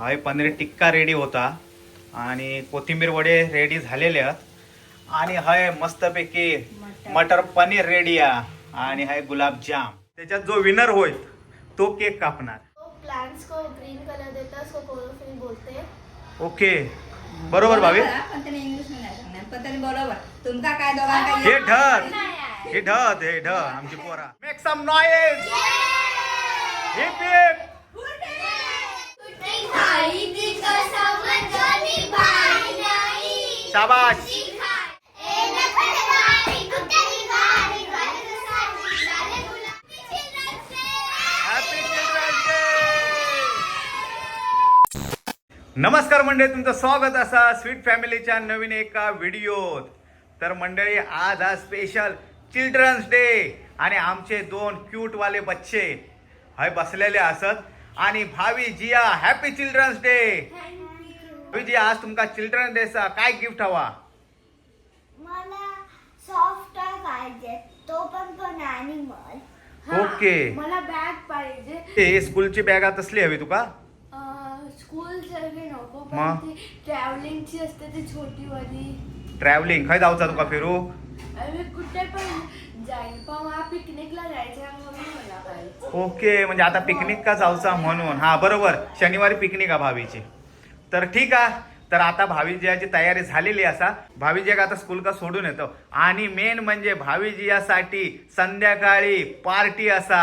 हाय paneer tikka ready होता. आणि कोथिंबीर वडे रेडी झालेले आहेत. आणि हाय मस्तपैकी मटर. पनीर रेडी आहे. आणि हाय गुलाबजाम त्याच्यात जो विनर होईल तो केक कापणार. प्लांट्स को ग्रीन कलर देता उसको क्लोरोफिल बोलते. ओके बरोबर भावी पण त्याने इंग्लिशमध्ये नाही सांगणार पण त्याने बरोबर. तुमका काय हे ढग हे ढग हे ढग आमची पोरा. Make some noise hip hip शाबाश नमस्कार मंडळी तुमचं स्वागत असा स्वीट फॅमिलीच्या नवीन एका व्हिडिओत. तर मंडळी आज हा स्पेशल चिल्ड्रन्स डे आणि आमचे दोन क्यूट वाले बच्चे. हय बसलेले असत. आणि भावी जिया हॅपी चिल्ड्रन्स डे भावी जिया आज तुमका चिल्ड्रन्स डेचा काय गिफ्ट हवा? मला सॉफ्ट पाहिजे तो पण पण ॲनिमल ओके. मला बॅग पाहिजे. ते स्कूलची बॅग आता असली हवी तुका? स्कूल सारखी नको मग? पण ती ट्रॅव्हलिंगची असते ती छोटी वाली ट्रॅव्हलिंग खय जाऊचा तुका फिरू? आम्ही कुठे पण. जाईल. पण मला पिकनिकला जायचं आहे म्हणून मला पाहिजे. ओके म्हणजे आता पिकनिक का जाऊचा म्हणून. हा बरोबर. शनिवारी पिकनिक आहे भावीची तर ठीक आहे. तर आता भावीजीयाची तयारी झालेली असा. भावी आता स्कूल का सोडून येतो. आणि मेन म्हणजे भावीजियासाठी संध्याकाळी पार्टी असा.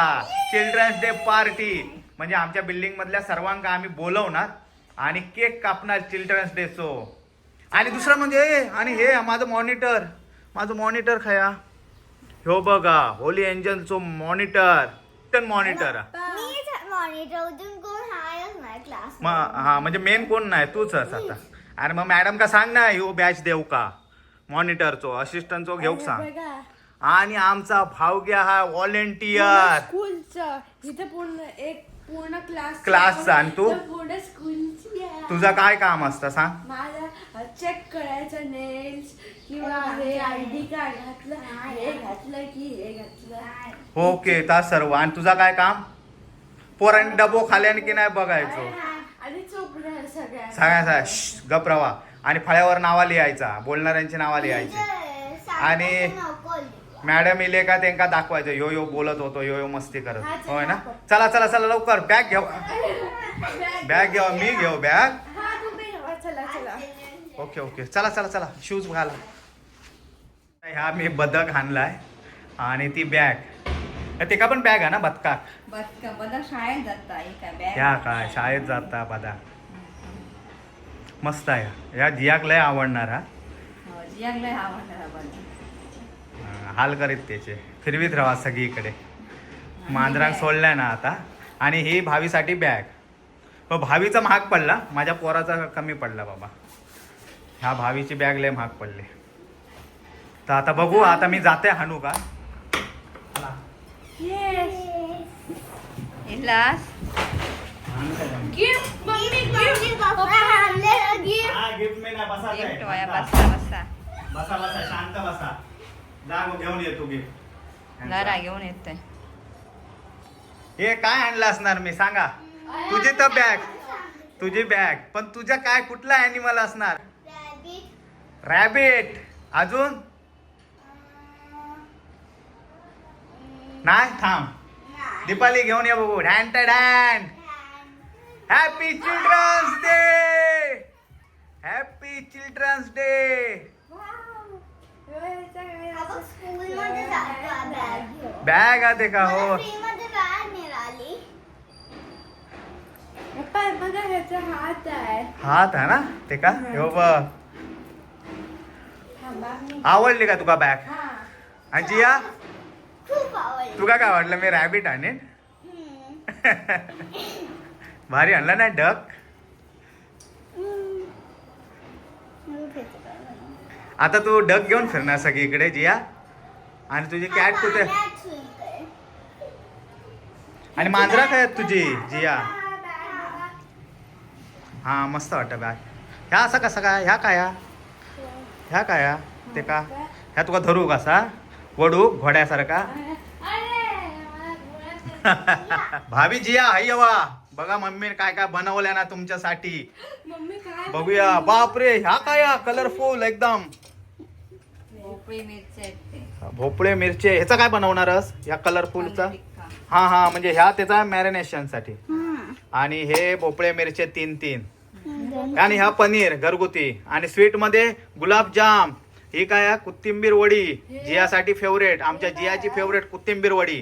चिल्ड्रन्स डे पार्टी म्हणजे आमच्या बिल्डिंग मधल्या सर्वांका आम्ही बोलवणार. आणि केक कापणार चिल्ड्रन्स डे सो आणि दुसरं म्हणजे आणि हे माझं मॉनिटर माझं मॉनिटर खया. ह्यो बघा होली एंजलचो मॉनिटर. टन मॉनिटर? मी मॉनिटर अजून कोण हायच नाही क्लास मग हा म्हणजे मेन कोण नाही तूच अस आता. अरे मग मॅडम का सांग ना ह्यो बॅच देऊ का? मॉनिटरचो असिस्टंटचो घेऊ सांग. आणि आमचा भावग्या हा व्हॉलेंटियर स्कूलचं इथे पूर्ण एक पूर्ण क्लास क्लासचा आणि तू? पूर्ण स्कूलची आहे. तुझं काय काम असतं सांग? माझा चेक करायचं नेल्स किंवा हे आय डी कार्ड घातलं. हे घातलं की हे घातलं ओके ता सर्व. आणि तुझा काय काम? पोरांनी डबो खाल्यान की नाही बघायचो? आणि सगळ्या. सगळ्या सगळ्या श्श्श, गप रवा. आणि फळ्यावर नावा लिहायचा बोलणाऱ्यांची नावा लिहायची आणि मॅडम इले का त्यांका दाखवायचं? यो यो बोलत होतो यो यो मस्ती करत. हा, होय ना. चला चला चला लवकर. बॅग घेऊ. बॅग घेऊ. मी घेऊ बॅग. हा ओके ओके. चला चला चला. शूज घाला. ह्या मी बदक आणलाय आणि ती बॅग. ते का पण बॅग आहे ना बदकाक बदक बदक शाळेत जाता ही काय बॅग? ह्या काय शाळेत जाता बदा. मस्त आहे. ह्या जियाक लय आवडणार हा. हो, जियाक लय आवडणार हा बदक. हा, हाल करीत त्याचे. फिरवीत राहा सगळीकडे. मांजरांक सोडलाय ना आता. आणि ही भावीसाठी बॅग. पण भावीचा महाग पडला. माझ्या पोराचा कमी पडला बाबा. ह्या भावीची बॅग लय महाग पडली. तर आता बघू आता मी जाते हाणू का इलास गिफ्ट मम्मी गिफ्ट पप्पा आणले गिफ्ट गिफ्ट वाया बसा बसा. बसा बसा. शांत बसा. जा मग घेऊन हे काय आणलं असणार मी सांगा. तुझी तर बॅग तुझी बॅग पण तुझ्या काय कुठला अॅनिमल असणार? रॅबिट अजून? नाही थांब. दीपाली घेऊन ये बघू. डॅन dan. Happy children's day happy children's day bag आहे का हो हात आहे. ना? ते का हो बघ. आवडली का तुका बॅग हा. आणि जिया तुका काय वाटलं मी रॅबिट आणेन भारी आणलं ना डक आता तू डक घेऊन फिरणार सगळीकडे जिया. आणि तुझी कॅट कुठे? आणि मांजरा काय तुझी जिया? हा मस्त वाटतं बॅग ह्या असा कसा काय? ह्या काय हा? ह्या काय? ते का? ह्या तुका धरू कसा वडू घोड्यासारखा. भाभी जिया हाय वा बघा मम्मीने काय काय बनवलंय ना तुमच्यासाठी. बघूया. बापरे ह्या काय कलरफुल एकदम. भोपळी मिरची ह्याचा काय बनवणारस? या कलरफुलचा. हा हा म्हणजे ह्या त्याचा मॅरिनेशनसाठी आणि हे भोपळे मिरचे तीन तीन. आणि ह्या पनीर घरगुती. आणि स्वीटमध्ये गुलाबजाम. ही काय आहे? कोथिंबीर वडी जियासाठी फेवरेट आमच्या जियाची फेवरेट कोथिंबीर वडी.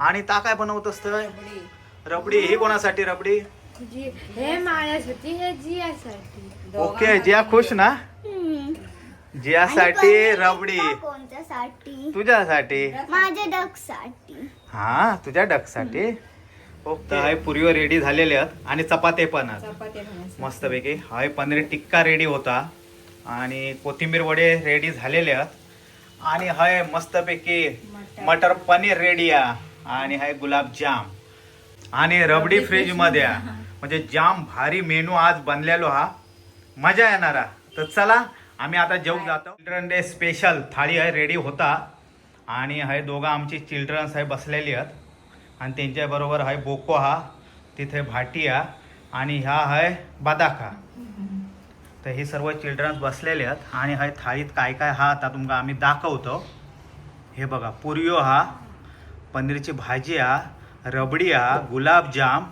आणि ता काय बनवत असत. रबडी. ही कोणासाठी रबडी? जी हे माझ्यासाठी हे जियासाठी. ओके जिया खुश ना? जियासाठी रबडी. कोणत्यासाठी? तुझ्यासाठी. माझ्या डकसाठी हा तुझ्या डकसाठी ओके. हाय पुरीवर रेडी झालेले आहेत. आणि चपाते पण बनवायच्या. मस्तपैकी. हाय पनीर टिक्का रेडी होता. आणि कोथिंबीर वडे रेडी झालेले आहेत. आणि हाय मस्तपैकी मटर. मटर पनीर रेडी आहे. आणि हाय गुलाबजाम आणि रबडी फ्रीजमध्ये आहे. म्हणजे जाम भारी मेनू आज बनलेलो हा. मजा येणारा तर चला आम्ही आता जेवू जातो. चिल्ड्रन डे स्पेशल थाळी आहे रेडी होता. आणि हाय दोघं आमची चिल्ड्रन्स आहे बसलेली आहेत. आणि त्यांच्या बरोबर हाय बोको हा. तिथे भाटिया आणि ह्या हाय बदाखा तर हे सर्व चिल्ड्रन्स बसलेले आहेत. आणि हाय थाळीत काय काय हा आता तुमका आम्ही दाखवतो. हे बघा पुरियो हा पनीरची भाजी हा रबडी हा गुलाबजाम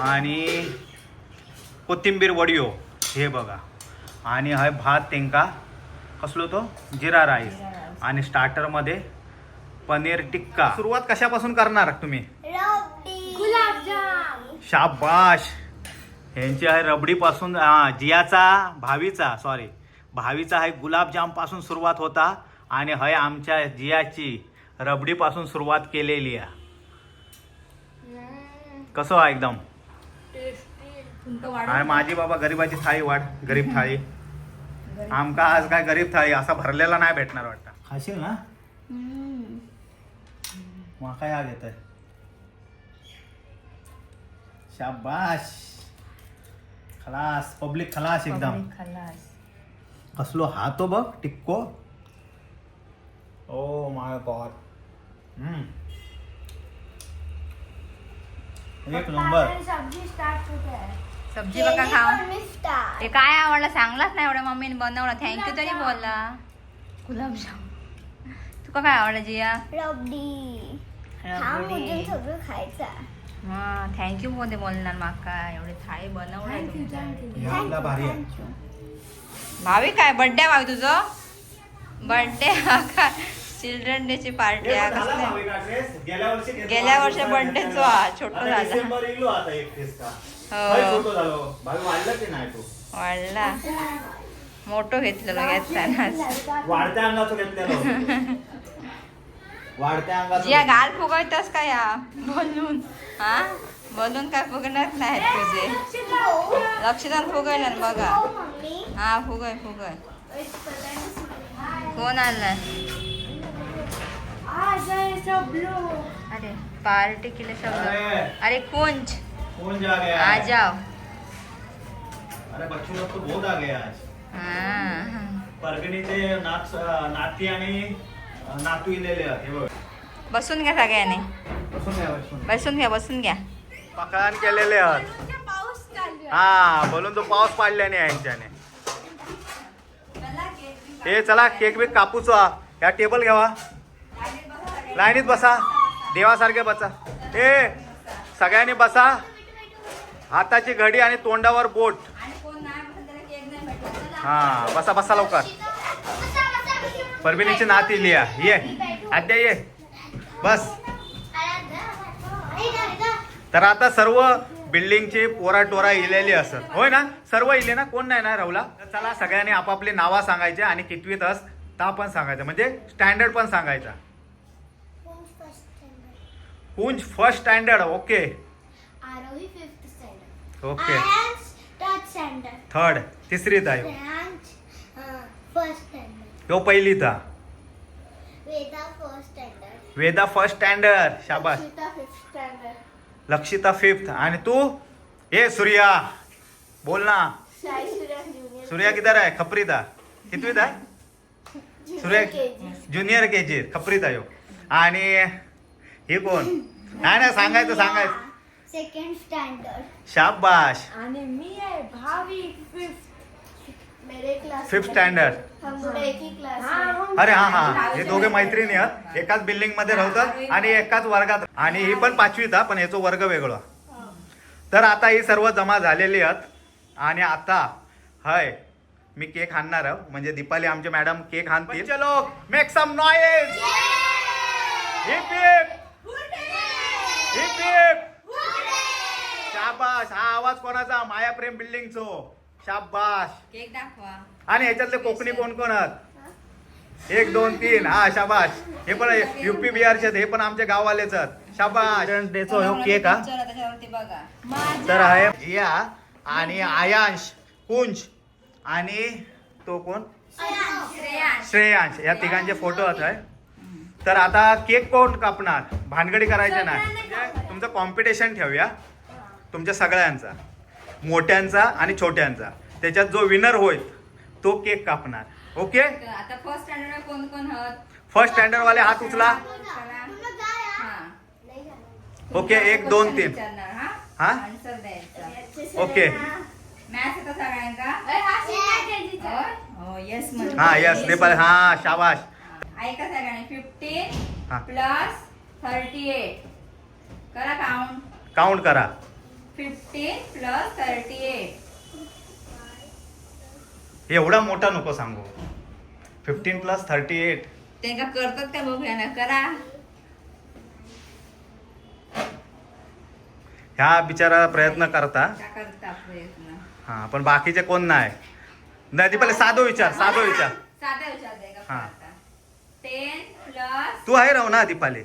आणि कोथिंबीर वडियो. हे बघा. आणि हाय भात तेंका कसलो तो? जिरा राईस. आणि स्टार्टरमध्ये पनीर टिक्का. सुरुवात कशापासून करणार तुम्ही? शाबाश. ह्यांची आहे रबडीपासून हा, जियाचा भावीचा सॉरी भावीचा आहे गुलाबजामपासून सुरुवात होता आणि हय आमच्या जियाची रबडीपासून सुरुवात केलेली आहे. कसं आहे एकदम? आणि माझी बाबा गरीबाची थाळी वाट गरीब थाळी. आमका आज काय गरीब थाळी? असा भरलेला नाही भेटणार वाटतं. खाशील ना? माका याद येत शाबाश. खलास पब्लिक खलास एकदम. खलास. कसलो हा तो बघ टिक्को ओ माय गॉड एक नंबर सब्जी स्टार्ट होते. आहे सब्जी बघा खाऊ ते काय आवडलं? सांगलाच नाही एवढ्या मम्मीने बनवलं. थँक्यू तरी बोलला. गुलाबजाम. तुका काय आवडलं जिया? रबडी. हा मुद्दे सगळं खायचं. हा थँक्यू बोलते बोलणार माका. एवढे थाळी बनवलं आपला भारी भावी काय? बर्थडे भावी तुझं? बर्थडे हा काय चिल्ड्रन डे ची पार्टी आहे. कसले गेल्या वर्षी घेतला. गेल्या वर्षी birthday चो हा, छोटो झाला. डिसेंबर इलो आता एकतीस का? हो. वाढला की नाही तू? वाढला. मोठो घेतलेलो घेताना वाढत्या अंगाचं घेतलेलं. वाढत्या जिया गाल फुगवतस का या? बोलून. हा? बोलून काय फुगणार नाही तुझे. लक्षात फुगवलं बघा. हा फुगय फुगय कोण आलाय आ जाए सब लोग अरे पार्टी के लिए सब अरे, कुंज. आ जाओ. अरे बच्चों लोग तो बहुत आ गए आज. हा. परगणीचे नात नाती आणि नातू इलेले आहेत हे बघ. बसून घ्या सगळ्यांनी. बसून घ्या, बसून. बसून घ्या बसून घ्या. पकवान केलेले आहेत. हा बोलून तो पाऊस पाडल्याने यांच्याने. हे चला केक बिक कापूच या टेबल घ्यावा लाईनीत बसा. देवासारखे बसा. ए सगळ्यांनी बसा. हाताची घडी आणि तोंडावर बोट. हा बसा बसा लवकर. परबिनीची नाती लिया. ये. आद्या ये. बस. तर आता सर्व बिल्डिंगची पोरा टोरा इलेली असत. होय ना? सर्व इले ना? कोण नाही ना राहुला? चला सगळ्यांनी आपापली नावा सांगायचे आणि कितवीत अस ता पण सांगायचं. म्हणजे स्टँडर्ड पण सांगायचा. Kunj first standard okay. Aarohi fifth standard. Okay. Third तिसरीत आहे. ह्यो पहिलीत हा. Veda first standard Veda first standard शाबास. Sita fifth standard Lakshita fifth आणि तू? ए सूर्या. बोल ना. साई सूर्या सूर्या किधर आहे? खपरीत हा कितवीत आहे सूर्या ज्युनियर के जी खपरीत आहे ह्यो. आणि हे कोण? नाही नाही सांगायचं सांगायचं. सेकंड स्टँडर्ड शाबाश आणि मी आहे भावी फिफ्थ मेरे क्लास फिफ्थ स्टँडर्ड हम दोनों एक ही क्लास हा में। हम अरे हा हा हे दोघे मैत्रिणी आहेत. एकाच बिल्डिंगमध्ये राहतात आणि एकाच वर्गात आणि ही पण पाचवीत हा पण याचा वर्ग वेगळा. तर आता ही सर्व जमा झालेली आहेत. आणि आता हय मी केक आणणार आहे. म्हणजे दीपाली आमचे मॅडम केक आणतील चलो make some noise hip hip hip hip शाबाश हा आवाज कोणाचा? माया प्रेम बिल्डिंगचो शाबाश केक दाखवा. आणि ह्याच्यातले कोकणी कोण कोण आहेत? एक दोन तीन. हा शाबाश हे पण युपी बिहारचे आहेत, हे पण आमच्या गाववालेच आहेत. शाबाश डेचो ह्यो केक हा? तर आहे जिया आणि आयांश कुंज आणि तो कोण? श्रेयांश. श्रेयांश. या तिघांचे फोटो आहेत आहे. तर आता केक कोण कापणार? भानगडी नाही. म्हणजे तुमचं कॉम्पिटिशन ठेवूया. तुमच्या सगळ्यांचा. मोठ्यांचा आणि छोट्यांचा. त्याच्यात जो विनर होईल तो केक कापणार. ओके आता फर्स्ट स्टँडर्ड कोण कोण फर्स्ट स्टँडर्ड वाले हात उचला. चला. हा. ओके एक दोन तीन. हा? हा? ओके? हो येस हा यस नेपाळ हा शाबाश. ऐका सगळ्यांनी. फिफ्टीन हा. प्लस थर्टी एट करा काउंट काउंट करा. फिफ्टीन प्लस थर्टी एट एवढा मोठा नको सांगू. फिफ्टीन प्लस थर्टी एट त्यांना करतात का बघूया ना करा. ह्या बिचारा प्रयत्न करता. का करता प्रयत्न. हा पण बाकीचे कोण नाही? नाही ती पहिले साधो विचार साधो विचार. साधा विचारताय का हा. टेन प्लस तू आहे राहू ना Deepali.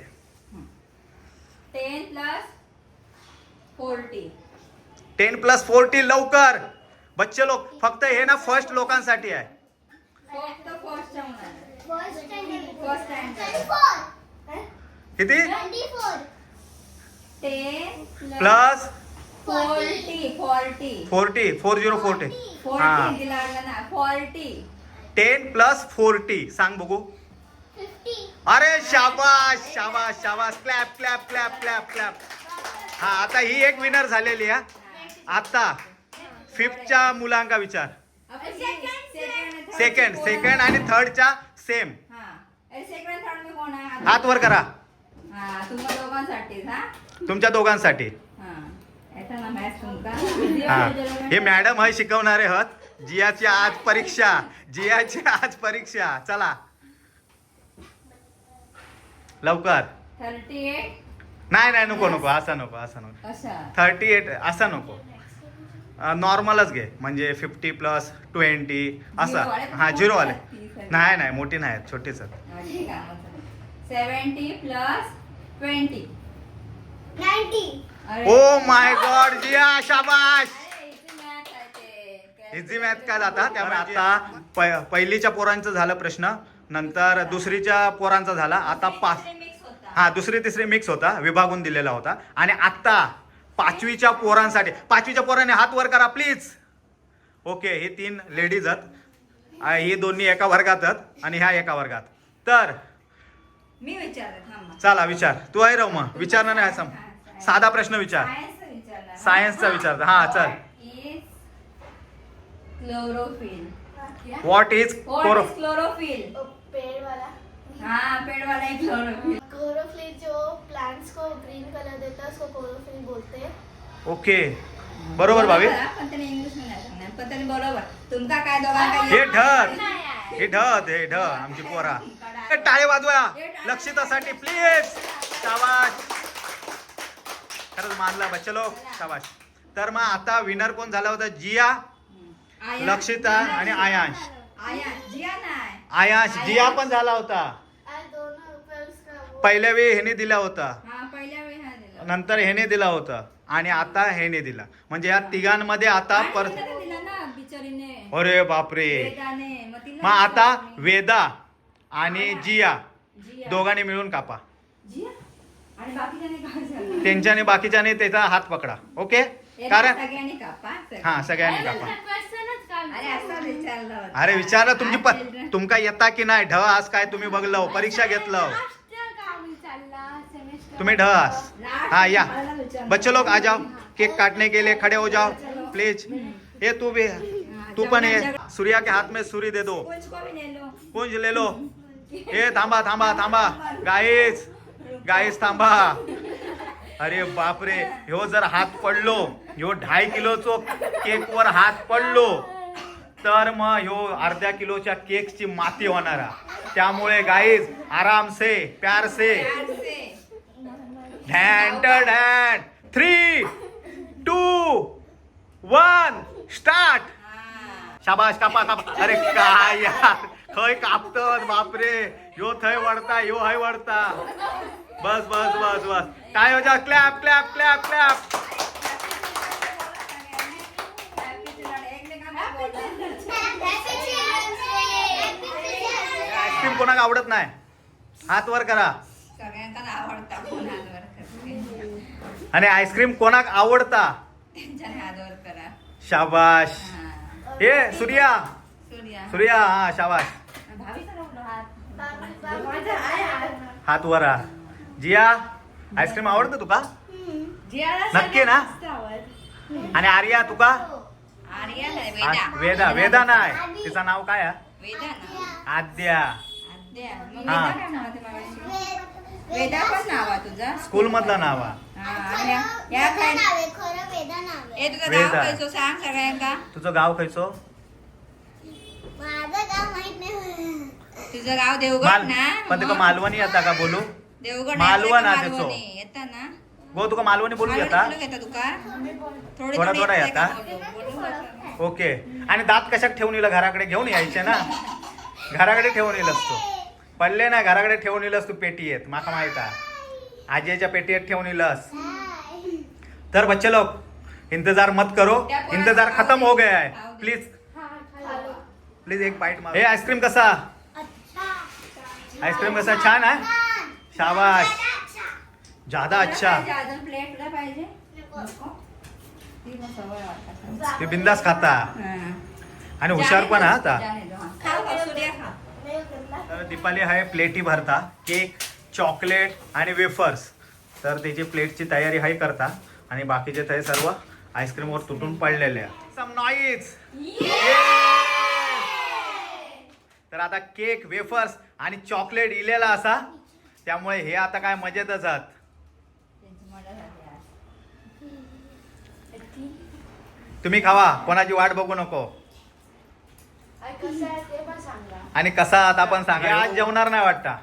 Ten plus forty ten plus forty लवकर. बच्चे लोक फक्त हे ना फर्स्ट लोकांसाठी आहे. किती? Plus forty four zero forty हा. टेन प्लस फोर्टी सांग बघू. अरे शाबाश शाबाश शाबाश clap clap clap clap clap हा आता ही एक विनर झालेली आहे आता फिफ्थच्या मुलांका विचार. सेकंड सेकंड आणि थर्डच्या सेम हा सेकंड थर्ड मी कोण आहे हात वर करा. हा हा तुमच्या दोघांसाठी. हा. हा हे मॅडम आहे शिकवणारे हत. जियाची आज परीक्षा. जियाची आज परीक्षा. चला. लवकर. थर्टी एट नाही नाही नको नको. असा नको असा नको. थर्टी एट असा नको. नॉर्मलच घे. म्हणजे फिफ्टी प्लस ट्वेंटी असा. हा झिरो वाले. नाही नाही मोठी नाही आहेत, छोटीच आहेत. ठीक आहे seventy plus oh my god Jiya शाबाश. इझी मॅथ काय जाता? त्यामुळे आता प- पहिलीच्या पोरांचं झालं प्रश्न. नंतर दुसरीच्या पोरांचा झाला. आता पाच हा दुसरी तिसरी मिक्स होता. विभागून दिलेला होता. आणि आता पाचवीच्या पोरांसाठी. पाचवीच्या पोरांनी हात वर करा प्लीज ओके हे तीन लेडीज आहेत. आ, ही दोन्ही एका वर्गात आहेत आणि ह्या एका वर्गात. तर मी विचारते थांबा चला विचार. तू आहे राहू मग. विचारणार नाही असं. साधा प्रश्न विचार. सायन्सचा विचार. हा चल. Chlorophyll what is what is chlorophyll पेड़ वाला. हाँ पेड़ वाला है क्लोरोफिल क्लोरोफिल जो प्लांट्स को ग्रीन कलर देता है उसको क्लोरोफिल बोलते हैं। ओके बरोबर भावी पण त्याने इंग्लिशमध्ये नाही सांगणार. पण त्याने बरोबर. तुमका काय हे ढग. हे ढग हे ढग आमची पोरा. ए, टाळे वाजवा. लक्षितासाठी प्लीज शाबाश खरंच मानला बच्चे लोक शाबाश तर मग आता विनर कोण झाला होता? जिया लक्षिता आणि आयांश. आया जिया नाही. आयांश जिया पण झाला होता आज दोनों ऊपर उसका वो पहिल्या वेळी ह्याने दिला होता. हा पहिल्या वेळी हा दिला नंतर ह्याने दिला होता. आणि आता ह्याने दिला. म्हणजे या तिघांमध्ये आता आणि पर तिला दिला ना बिचारीने. अरे बापरे. वेदाने. मग तिला मग आता वेदा आणि जिया. जिया. दोघांनी मिळून कापा. जिया? आणि बाकीच्याने काय झालं? त्यांच्याने बाकीच्याने त्याचा हात पकडा. ओके? कारण सगळ्यांनी कापा हा सगळ्यांनी कापा. अरे असं विचारलं होतं. अरे विचारलं? तुमची प तुमका येता की नाही? ढ आज काय तुम्ही बघलं? परीक्षा घेतलं? तुम्ही ढस। हाँ या। बच्चे लोग आ जाओ। केक काटने के लिए खड़े हो जाओ। प्लीज ये तू भी तू पण ये। सूर्या के हाथ में सूरी दे दो। कुंज ले लो। ये थांबा थांबा थांबा। गाईस गाईस थांबा। अरे बापरे ह्यो जर हात पडलो ह्यो ढाई किलोचो केक वर हात पडलो तर मग ह्यो अर्ध्या किलोच्या केकची माती होणार त्यामुळे गाईज आराम से प्यार से hand hand three two one start शाबाश कापा कापा अरे काय यार. खय कापत बापरे. यो थंय वडता यो हय वडता बस बस बस बस. काय हो जा clap clap clap clap ice cream कोणाक आवडत नाही. हात वर करा सगळ्यांकाच आवडता कोण हातवर करते आणि आईस्क्रीम कोणाक आवडता? शाबाश. हा. सूर्या. सूर्या. सूर्या हा शाबाश. हात आहे वर. जिया आईस्क्रीम आवडतं तुका? नक्की ना? आणि आर्या तुका? वेदा. वेदा नाही. तिचं नाव काय आहे? आद्या. हा. वेदा आहे पण नाव आहे तुझं? स्कूल मधलं नाव हा. आणि या- या काय? खरं वेदा. नाव ए तुझं सांग सगळ्यांका गाव खयचो? माझं गाव माहीत नाही. तुझं गाव देवगड माल ना? पण तुका मग? मालवणी येता का बोलू? देवगड मालवण हा. त्याचो. येता ना? गो तुका मालवणी बोलू येता बोलू येता तुका? थोडी थोडा येते. ओके. आणि दात कशात ठेवून येईल? घराकडे घेऊन यायचे ना? घराकडे ठेवून येईल तू. पडले ना घराकडे ठेवून येईलस तू पेटी येत. माका माहीत आहे. आजीच्या पेटीत ठेवून येईलस तर बच्चे लोग इंतजार मत करो. इंतजार खत्म हो गया है. प्लीज प्लीज एक बाईट मार. हे आईस्क्रीम कसा? आईस्क्रीम कसा? छान आहे शाबाश. ज्यादा अच्छा? ती बिंदास खाता. हा. आणि हुशार पण हा आता. हा. दीपाली आहे प्लेटी भरता. केक. चॉकलेट आणि वेफर्स. तर त्याची प्लेटची तयारी आहे करता. आणि बाकीचे ते सर्व आईस्क्रीमवर तुटून पडलेले सम नॉईज तर आता केक वेफर्स आणि चॉकलेट इलेला असा. त्यामुळे हे आता काय मजेतच आहात. तुम्ही खावा कोणाची वाट बघू नको. आई, कसं आहे ते पण सांगा. आणि कसा आहात आपण सांगा. आज जेवणार नाही वाटता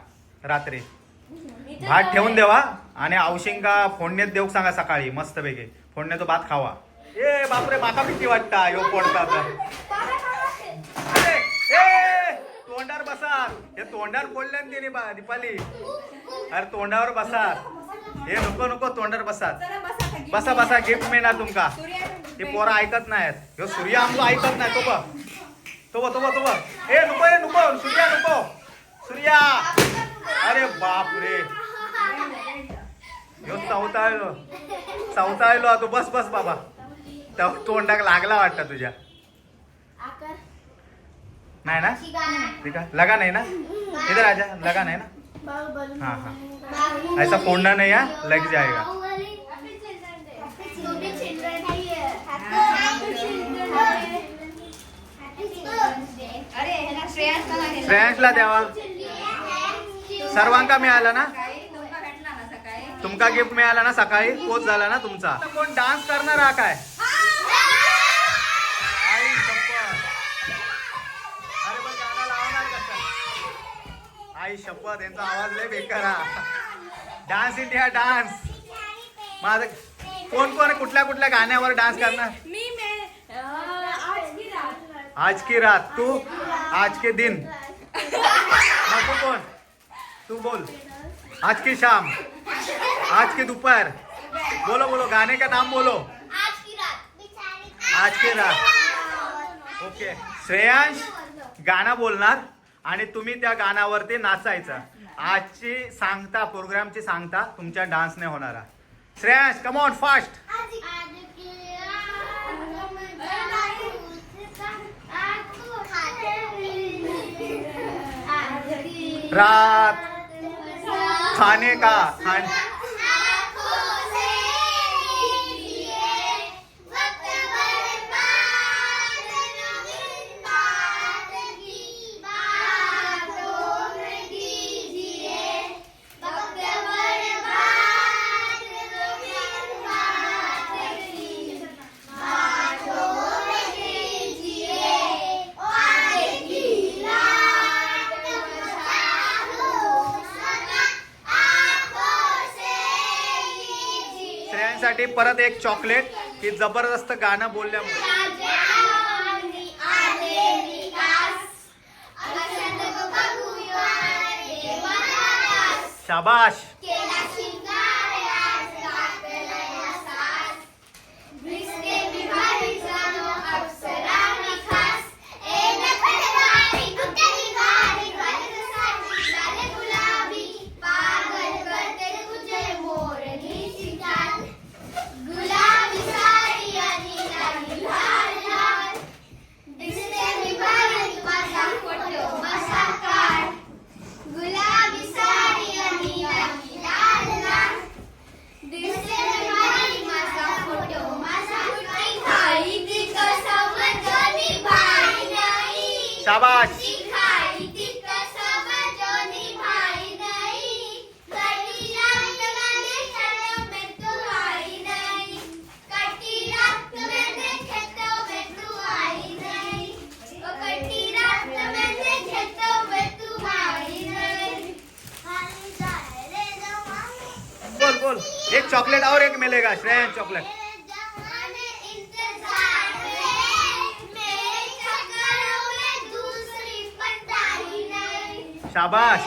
रात्री. भात ठेवून. देवा आणि औशिंका फोडण्यात देऊ सांगा सकाळी मस्त पैकी फोडण्याचा भात खावा. ए बापरे माका भीती वाटता यो पोडता तोंडावर बसा हे तोंडावर बोलले ना तिने बा- दीपाली. अरे तोंडावर बसा हे नको नको तोंडावर बसा बसा बसा गिफ्ट मिळणार तुमका. ते पोरं ऐकत नाहीत. ह्यो सूर्य आमचं ऐकत नाही तो बघ. तो बघ तो बघ तो बघ. ए नको ए नको सूर्या नको. सूर्या. अरे बाप रे ह्यो चौथायलो चौथायलो तू बस बस बाबा. त्या तोंडाक लागला वाटतं तुझ्या. नाही ना? ठीक आहे. लगा नाही ना? इधर आजा लगा नाही ना? हाँ हाँ. ऐसा फोड़ना नहीं है. लग जाएगा दिला. श्रेयांशला द्यावा. सर्वांका मिळाला ना सकाळी तुमका भेटला ना सकाळी तुमका गिफ्ट मिळाला ना सकाळी? तोच झाला ना तुमचा? कोण डान्स करणार हा काय? आई शपथ यांचा आवाज लय बेकार हा. डान्स इंडिया डान्स माझं कोण कोण कुठल्या कुठल्या गाण्यावर डान्स करणार? मी मे अं, आज की रात? आज की रात? तू? आज के दिन? नको कोण? तू बोल. आज की शाम? आज की दोपहर। बोलो बोलो गाने का नाम बोलो। आज की रात ओके। श्रेयांश गाणं बोलणार आणि तुम्ही त्या गाण्यावरती नाचायचं. आजची सांगता प्रोग्रामची सांगता तुमच्या डान्सने होणार. श्रेयांश कम ऑन फास्ट रात। खाने का खाने परत एक चॉकलेट की जबरदस्त गाणं बोलल्यामुळे. शाबाश. जमाने। बोल बोल। एक चॉकलेट और एक मिलेगा श्रेयन चॉकलेट। शाबाश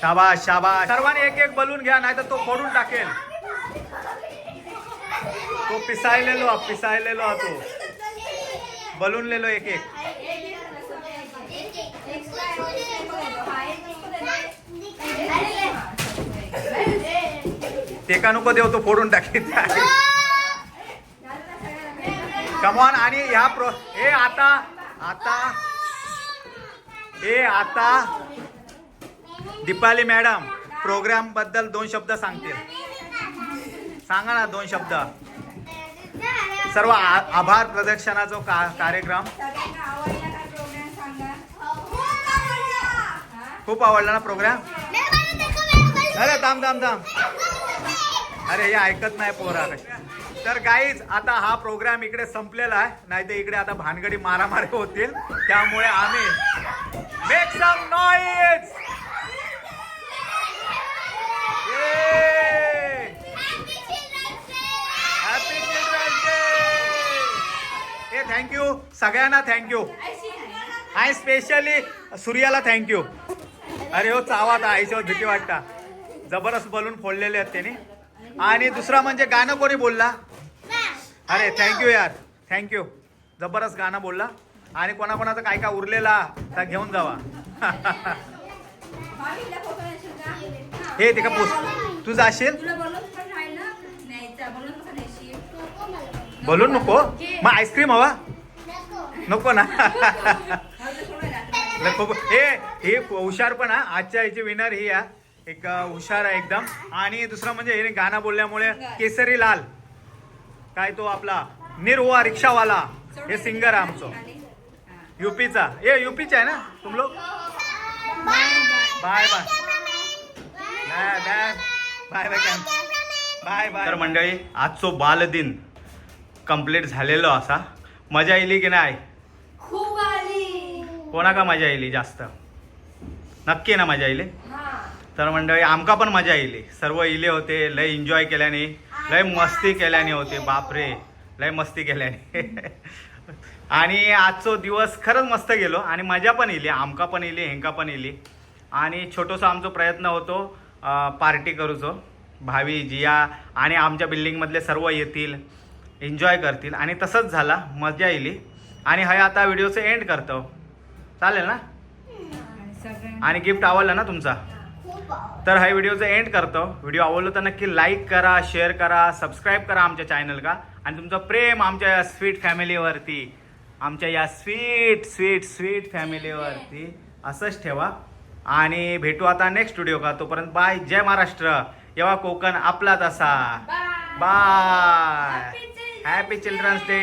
शाबाश शाबाश सर्वांनी एक एक बलून घ्या नाही तर तो फोडून टाकेल. तो पिसायलेलो पिसायलेलो हा तो. बलून लेलो एक एक. ते का नको देव तो फोडून टाकेल कमॉन आणि ह्या प्रो हे आता आता हे आता दीपाली मॅडम प्रोग्रामबद्दल दोन शब्द सांगतील. सांगा ना दोन शब्द. सर्व आभार प्रदर्शनाचा का कार्यक्रम. खूप आवडला ना प्रोग्राम अरे थांब थांब थांब. अरे हे ऐकत नाही पोरा. तर गाईज आता हा प्रोग्राम इकडे संपलेला आहे. नाही तर इकडे आता भानगडी मारामारी होतील. त्यामुळे आम्ही मेक सम नॉईज हे थँक्यू सगळ्यांना थँक्यू आणि स्पेशली सूर्याला थँक्यू अरे हो चावा आता आईच्यावर भीती वाटता. जबरदस्त बलून फोडलेले आहेत त्याने. आणि दुसरा म्हणजे गाणं कोणी बोलला? अरे थँक्यू यार. थँक्यू जबरदस्त गाणं बोलला. आणि कोणाकोणाचं काय काय उरलेला तर घेऊन जावा. हे ते का पोस तू जाशील बोलून नको. मग आईस्क्रीम हवा. नको. ना. नको. हे हे हुशार पण हा. आजच्या ह्याची विनर ही या एक हुशार आहे एकदम. आणि दुसरं म्हणजे हे गाणं बोलल्यामुळे केसरी लाल. काय तो आपला? निर्वा रिक्षावाला. हे सिंगर आहे आमचं. युपीचा. ए युपीचा आहे ना? तुम लोग bye bye. Bye bye. Bye bye bye bye. तर मंडळी आजचो बालदिन कंप्लीट झालेलो असा. मजा येईल की नाही? खूप आली. कोणाका मजा येईल जास्त? नक्की ना मजा येईल तर मंडळी आमका पण मजा येईल सर्व इले होते लय एन्जॉय केल्याने लय मस्ती केल्याने होते. बापरे लय मस्ती केल्याने. आणि आजचो दिवस खरंच मस्त गेलो. आणि मजा पण येईल आमका पण येईल हेंका पण येईल आणि छोटोसा आमचा प्रयत्न होतो पार्टी करूचो. भावी जिया आणि आमच्या बिल्डिंगमधले सर्व येतील एन्जॉय करतील. आणि तसंच झाला मजा येईल आणि हा आता व्हिडिओचं एंड करतो. चालेल ना? आणि गिफ्ट आवडलं ना तुमचा? तर हा व्हिडिओचं एंड करतो व्हिडिओ आवडलो तर नक्की लाईक करा शेअर करा सबस्क्राईब करा आमच्या चॅनल का आणि तुमचं प्रेम आमच्या या स्वीट फॅमिलीवरती आमच्या या स्वीट स्वीट स्वीट फॅमिलीवरती असंच ठेवा. आणि भेटू आता नेक्स्ट व्हिडिओ का. तोपर्यंत बाय जय महाराष्ट्र. येवा कोकण आपलाच असा बाय हॅपी चिल्ड्रन्स डे